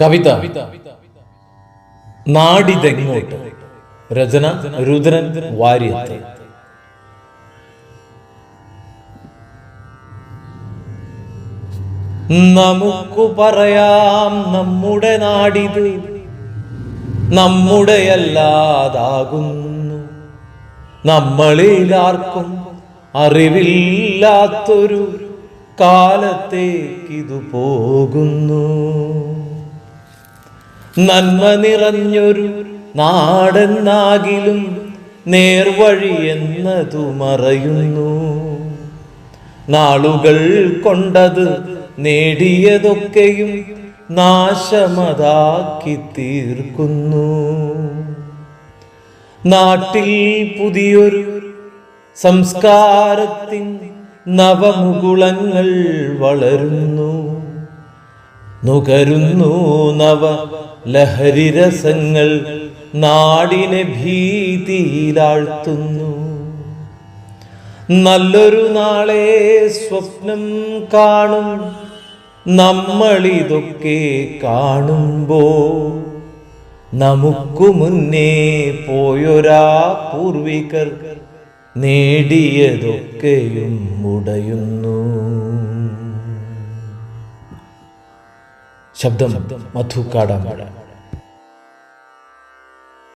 കവിത. നാടിതെങ്ങോട്ട്? രചന രുദ്രൻ വാര്യത്ത്. നമുക്കു പറയാം നമ്മുടെ നാടിത്. നമ്മുടെയല്ലാതാകുന്നു നമ്മളിൽ ആർക്കും അറിവില്ലാത്തൊരു കാലത്തേക്കിതു പോകുന്നു. നന്മ നിറഞ്ഞൊരു നാടെന്നാകിലും നേർവഴി എന്നതു മറയുന്നു. നാളുകൾ കൊണ്ടത് നേടിയതൊക്കെയും നാശമതാക്കി തീർക്കുന്നു. നാട്ടിൽ പുതിയൊരു സംസ്കാരത്തിൻ നവമുകുളങ്ങൾ വളരുന്നു. നുകരുന്നു നവ ലഹരി രസങ്ങൾ നാടിനെ ഭീതിയിലാഴ്ത്തുന്നു. നല്ലൊരു നാളെ സ്വപ്നം കാണും. നമ്മളിതൊക്കെ കാണുമ്പോ നമുക്കു മുന്നേ പോയൊരാ പൂർവികർ നേടിയതൊക്കെയും ഉടയുന്നു. ശബ്ദം മധു കാടാമഴ